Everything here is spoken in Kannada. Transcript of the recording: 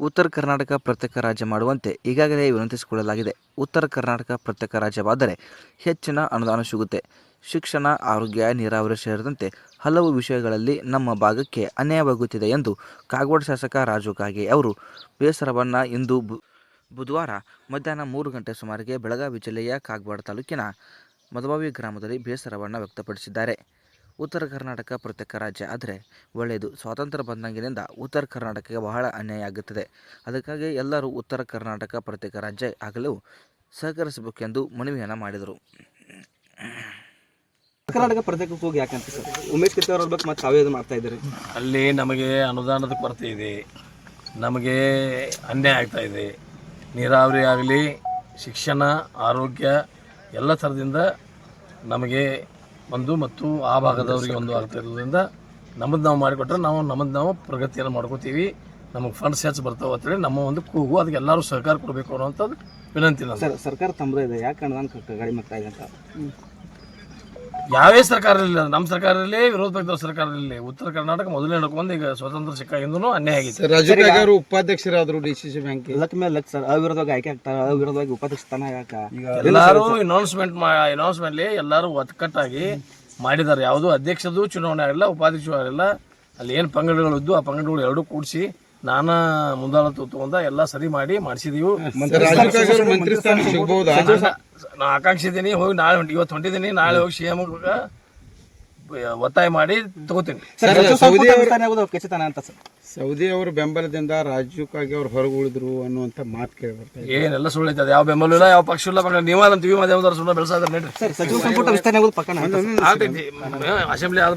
ಉತ್ತರ ಕರ್ನಾಟಕ ಪ್ರತ್ಯೇಕ ರಾಜ್ಯ ಮಾಡುವಂತೆ ಈಗಾಗಲೇ ವಿನಂತಿಸಿಕೊಳ್ಳಲಾಗಿದೆ. ಉತ್ತರ ಕರ್ನಾಟಕ ಪ್ರತ್ಯೇಕ ರಾಜ್ಯವಾದರೆ ಹೆಚ್ಚಿನ ಅನುದಾನ ಸಿಗುತ್ತೆ. ಶಿಕ್ಷಣ, ಆರೋಗ್ಯ, ನೀರಾವರಿ ಸೇರಿದಂತೆ ಹಲವು ವಿಷಯಗಳಲ್ಲಿ ನಮ್ಮ ಭಾಗಕ್ಕೆ ಅನ್ಯಾಯವಾಗುತ್ತಿದೆ ಎಂದು ಕಾಗವಾಡ ಶಾಸಕ ರಾಜು ಕಾಗೆ ಅವರು ಬೇಸರವನ್ನು ಇಂದು ಬುಧವಾರ ಮಧ್ಯಾಹ್ನ ಮೂರು ಗಂಟೆ ಸುಮಾರಿಗೆ ಬೆಳಗಾವಿ ಜಿಲ್ಲೆಯ ಕಾಗವಾಡ ತಾಲೂಕಿನ ಮದವಾವಿ ಗ್ರಾಮದಲ್ಲಿ ಬೇಸರವನ್ನು ವ್ಯಕ್ತಪಡಿಸಿದ್ದಾರೆ. ಉತ್ತರ ಕರ್ನಾಟಕ ಪ್ರತ್ಯೇಕ ರಾಜ್ಯ. ಆದರೆ ಒಳ್ಳೆಯದು. ಸ್ವಾತಂತ್ರ್ಯ ಬಂದಂಗಿನಿಂದ ಉತ್ತರ ಕರ್ನಾಟಕಕ್ಕೆ ಬಹಳ ಅನ್ಯಾಯ ಆಗುತ್ತದೆ. ಅದಕ್ಕಾಗಿ ಎಲ್ಲರೂ ಉತ್ತರ ಕರ್ನಾಟಕ ಪ್ರತ್ಯೇಕ ರಾಜ್ಯ ಆಗಲು ಸಹಕರಿಸಬೇಕೆಂದು ಮನವಿಯನ್ನು ಮಾಡಿದರು. ಕರ್ನಾಟಕ ಪ್ರತ್ಯೇಕಕ್ಕೆ ಹೋಗಿ ಯಾಕಂತ ಸರ್? ಉಮೇಶ್ ಕತ್ತಿ ಅವ್ರ ಬಗ್ಗೆ ಮತ್ತೆ ತಾವೇ ಇದು ಮಾಡ್ತಾ ಇದ್ದೀರಿ. ಅಲ್ಲಿ ನಮಗೆ ಅನುದಾನದ ಕೊರತೆ ಇದೆ. ನಮಗೆ ಅನ್ಯಾಯ ಆಗ್ತಾ ಇದೆ. ನೀರಾವರಿ ಆಗಲಿ ಶಿಕ್ಷಣ ಆರೋಗ್ಯ ಎಲ್ಲ ಥರದಿಂದ ನಮಗೆ ಒಂದು ಮತ್ತು ಆ ಭಾಗದವರಿಗೆ ಒಂದು ಆಗ್ತಾ ಇರೋದ್ರಿಂದ ನಮ್ಮದು ನಾವು ಮಾಡಿಕೊಟ್ರೆ ನಾವು ನಮ್ಮದು ನಾವು ಪ್ರಗತಿಯನ್ನು ಮಾಡ್ಕೋತೀವಿ. ನಮಗೆ ಫಂಡ್ಸ್ ಹೆಚ್ಚು ಬರ್ತಾವೆ ಅಂತೇಳಿ ನಮ್ಮ ಒಂದು ಕೂಗು. ಅದಕ್ಕೆ ಎಲ್ಲರೂ ಸಹಕಾರ ಕೊಡಬೇಕು ಅನ್ನೋಂಥದ್ದು ವಿನಂತಿ ನಾನು ಸರ್ ಸರ್ಕಾರ ತಮ್ಮದೇ ಇದೆ. ಯಾಕೆ ಅನುದಾನ ಗಾಡಿ ಮಾಡ್ತಾ ಇದೆ ಅಂತ? ಯಾವೇ ಸರ್ಕಾರ ಇಲ್ಲ ನಮ್ಮ ಸರ್ಕಾರ ಇರಲಿ ವಿರೋಧ ಪಕ್ಷದ ಸರ್ಕಾರದಲ್ಲಿ ಇರಲಿ ಉತ್ತರ ಕರ್ನಾಟಕ ಮೊದಲೇ ನಡ್ಕೊಂಡು ಈಗ ಸ್ವತಂತ್ರ ಸಿಕ್ಕಾಗಿಂದನೂ ಅನ್ಯಾಯ ಆಗಿತ್ತು. ಅವರು ಉಪಾಧ್ಯಕ್ಷರಾದ್ರು D C C bank. Luck ಮೇಲೆ ಲಕ್ ಸರ್ ಅವಿರೋಧವಾಗಿ ಆಯ್ಕೆ ಆಗ್ತಾರೆ ಅವಿರೋಧವಾಗಿ ಉಪಾಧ್ಯಕ್ಷ ಸ್ಥಾನ ಯಾಕ? ಎಲ್ಲರೂ ಅನೌನ್ಸ್ಮೆಂಟ್ ಅನೌನ್ಸ್ಮೆಂಟ್ಲಿ ಎಲ್ಲರೂ ಒತ್ತಕಟ್ಟಾಗಿ ಮಾಡಿದ್ದಾರೆ. ಯಾವುದು ಅಧ್ಯಕ್ಷದು ಚುನಾವಣೆ ಆಗಿಲ್ಲ ಉಪಾಧ್ಯಕ್ಷರು ಆಗಿಲ್ಲ. ಅಲ್ಲಿ ಏನು ಪಂಗಡಗಳು ಇದ್ದು ಆ ಪಂಗಡಗಳು ಎರಡೂ ಕೂಡಿಸಿ ನಾನಾ ಮುಂದಾಳತ್ವ ತಗೊಂಡ ಎಲ್ಲ ಸರಿ ಮಾಡಿ ಮಾಡಿಸಿದೀವಿ. ಮಂತ್ರಿ ಸ್ಥಾನ ಸಿಗ್ಬಹುದಾ ನಾ ಆಕಾಂಕ್ಷಿದ್ದೀನಿ ಹೋಗಿ ನಾಳೆ ಹೊಂಟಿ ಇವತ್ತು ಹೊಂಟಿದ್ದೀನಿ ನಾಳೆ ಹೋಗಿ ಸಿ ಎಂ ಒತ್ತಾಯ ಮಾಡಿ ತಗೋತೀನಿ. ಸೌದಿ ಅವರ ಬೆಂಬಲದಿಂದ ರಾಜ್ಯಕ್ಕಾಗಿ ಕಾಗೆ ಅವ್ರು ಹೊರಗೆ ಉಳಿದ್ರು ಅನ್ನುವಂತ ಮಾತು ಕೇಳಿ ಬರ್ತಾ ಇದೆ. ಏನೆಲ್ಲ ಸುಳ್ಳು ಐತೆ ಅದು ಯಾವ ಬೆಂಬಲ ಇಲ್ಲ ಯಾವ ಪಕ್ಷ ಇಲ್ಲ ಪಕ್ಷ ಟಿವಿ ಮಾಧ್ಯಮದವ್ರು ಸುಳ್ಳು ಬೆಳೆಸಾದ್ರೆ ನಡ್ರಿ. ಸರ್ ಸಚಿವ ಸಂಪುಟ ವಿಸ್ತರಣೆ ಆಗೋದು ಪಕ್ಕನ ಅಂತ ಸರ್. ಆಗ್ತೈತಿ. ಅಸೆಂಬ್ಲಿ ಆದ